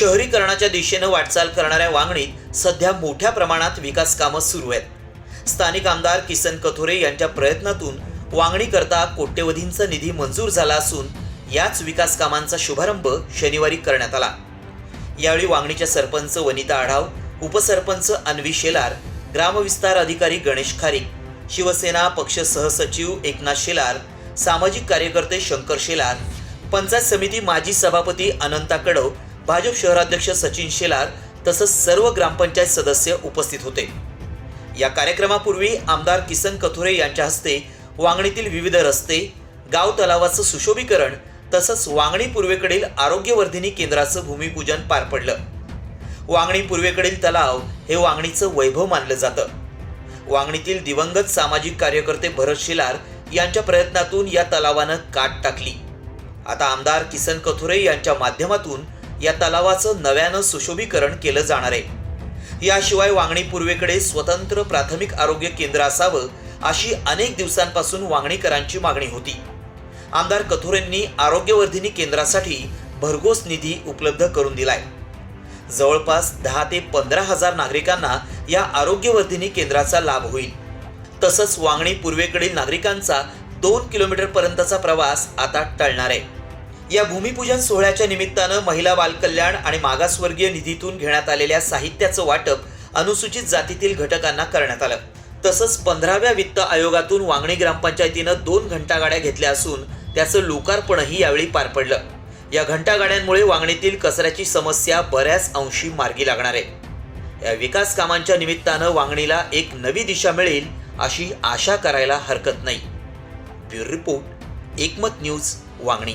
शहरीकरणाच्या दिशेनं वाटचाल करणाऱ्या वांगणीत सध्या मोठ्या प्रमाणात विकास कामं सुरू आहेत. स्थानिक आमदार किसन कथोरे यांच्या प्रयत्नातून वांगणीकरता कोट्यवधींचा निधी मंजूर झाला असून याच विकास कामांचा शुभारंभ शनिवारी करण्यात आला. यावेळी वांगणीच्या सरपंच वनिता आढाव उपसरपंच अन्वी शेलार ग्रामविस्तार अधिकारी गणेश खारीक शिवसेना पक्ष सहसचिव एकनाथ शेलार सामाजिक कार्यकर्ते शंकर शेलार पंचायत समिती माजी सभापती अनंता कडव भाजप शहराध्यक्ष सचिन शेलार तसंच सर्व ग्रामपंचायत सदस्य उपस्थित होते. या कार्यक्रमापूर्वी आमदार किसन कथोरे यांच्या हस्ते वांगणीतील विविध रस्ते गाव तलावाचं सुशोभीकरण तसंच वांगणी पूर्वेकडील आरोग्यवर्धिनी केंद्राचं भूमिपूजन पार पडलं. वांगणी पूर्वेकडील तलाव हे वांगणीचं वैभव मानलं जातं. वांगणीतील दिवंगत सामाजिक कार्यकर्ते भरत शिलार यांच्या प्रयत्नातून या तलावानं काट टाकली. आता आमदार किसन कथोरे यांच्या माध्यमातून या तलावाचं नव्यानं सुशोभीकरण केलं जाणार आहे. याशिवाय वांगणी पूर्वेकडे स्वतंत्र प्राथमिक आरोग्य केंद्र असावं अशी अनेक दिवसांपासून वांगणीकरांची मागणी होती. आमदार कथोरेंनी आरोग्यवर्धिनी केंद्रासाठी भरघोस निधी उपलब्ध करून दिलाय. जवळपास दहा ते पंधरा हजार नागरिकांना या आरोग्यवर्धिनी केंद्राचा लाभ होईल. तसंच वांगणी पूर्वेकडील नागरिकांचा दोन किलोमीटर पर्यंतचा प्रवास आता टळणार आहे. या भूमिपूजन सोहळ्याच्या निमित्तानं महिला बालकल्याण आणि मागासवर्गीय निधीतून घेण्यात आलेल्या साहित्याचं वाटप अनुसूचित जातीतील घटकांना करण्यात आलं. तसंच पंधराव्या वित्त आयोगातून वांगणी ग्रामपंचायतीनं दोन घंटागाड्या घेतल्या असून त्याचं लोकार्पणही यावेळी पार पडलं. या घंटागाड्यांमुळे वांगणीतील कचऱ्याची समस्या बऱ्याच अंशी मार्गी लागणार आहे. या विकास कामांच्या निमित्तानं वांगणीला एक नवी दिशा मिळेल अशी आशा करायला हरकत नाही. Bureau report Ekmat news Wangani.